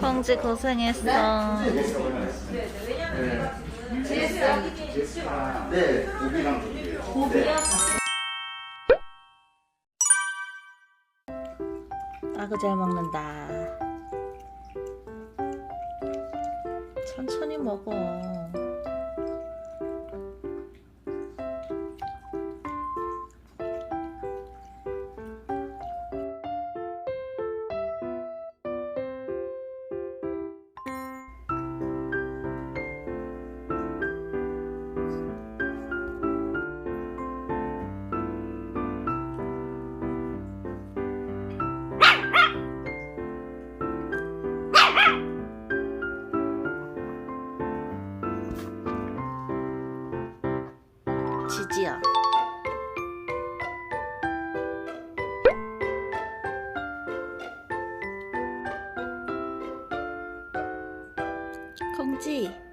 광지 고생했어. 네, 고기랑 아구 잘 먹는다. 천천히 먹어. 지지야. 콩지.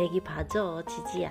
애기 봐줘 지지야.